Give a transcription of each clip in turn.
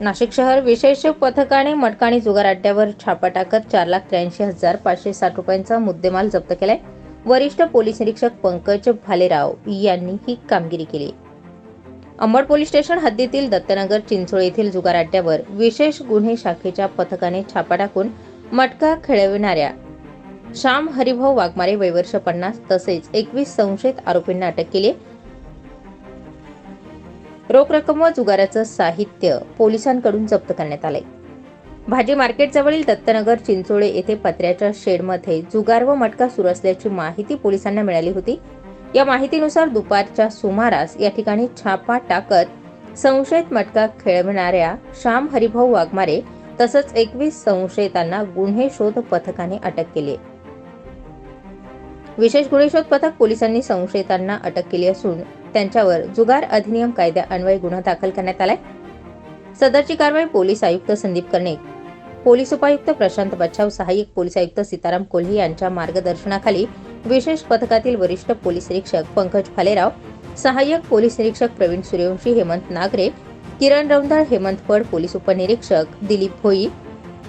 नाशिक शहर विशेष पथकाने मटकाणी जुगार अड्ड्यावर छापा टाकत चार लाख त्र्याऐंशी हजार पाचशे साठ रुपयांचा मुद्देमाल जप्त केलाय. वरिष्ठ पोलीस निरीक्षक पंकज भालेराव यांनी ही कामगिरी केली. अंबड पोलीस स्टेशन हद्दीतील दत्तनगर चिंचोळ येथील जुगार अड्ड्यावर विशेष गुन्हे शाखेच्या पथकाने छापा टाकून मटका खेळविणाऱ्या श्याम हरिभाऊ वाघमारे वैवर्ष पन्नास तसेच एकवीस संशयित आरोपींना अटक केली रोख रक्कम व जुगाराचं साहित्य पोलिसांकडून जप्त करण्यात आलंय. भाजी मार्केटजवळील दत्तनगर चिंचोळे येथे पत्र्याच्या शेडमध्ये जुगार व मटका सुरू असल्याची माहिती पोलिसांना मिळाली होती. या माहितीनुसार दुपारच्या सुमारास या ठिकाणी छापा टाकत संशयित मटका खेळविणाऱ्या श्याम हरिभाऊ वाघमारे तसंच एकवीस संशयितांना गुन्हे शोध पथकाने अटक केली विशेष गुन्हे शोध पथक पोलिसांनी संशयितांना अटक केली असून त्यांच्यावर जुगार अधिनियम कायद्या अन्वये गुन्हा दाखल करण्यात आलाय. सदरची कारवाई पोलीस आयुक्त संदीप कर्णिक पोलीस उपायुक्त प्रशांत बच्छाव सहाय्यक पोलीस आयुक्त सीताराम कोल्हे यांच्या मार्गदर्शनाखाली विशेष पथकातील वरिष्ठ पोलीस निरीक्षक पंकज फालेराव सहाय्यक पोलीस निरीक्षक प्रवीण सूर्यवंशी हेमंत नागरे किरण रौंदाळ हेमंत फड पोलीस उपनिरीक्षक दिलीप भोई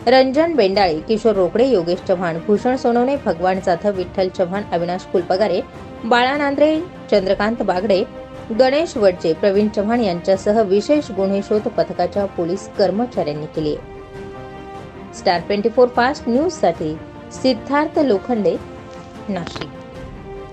रंजन बेंडाळे किशोर रोकडे योगेश चव्हाण भूषण सोनवणे भगवान जाधव विठ्ठल चव्हाण अविनाश कुलपगारे बाळा नांद्रे चंद्रकांत बागडे गणेश वडचे प्रवीण चव्हाण यांच्यासह विशेष गुन्हे शोध पथकाच्या पोलीस कर्मचाऱ्यांनी केली. स्टार ट्वेंटी फोर फास्ट न्यूजसाठी सिद्धार्थ लोखंडे नाशिक.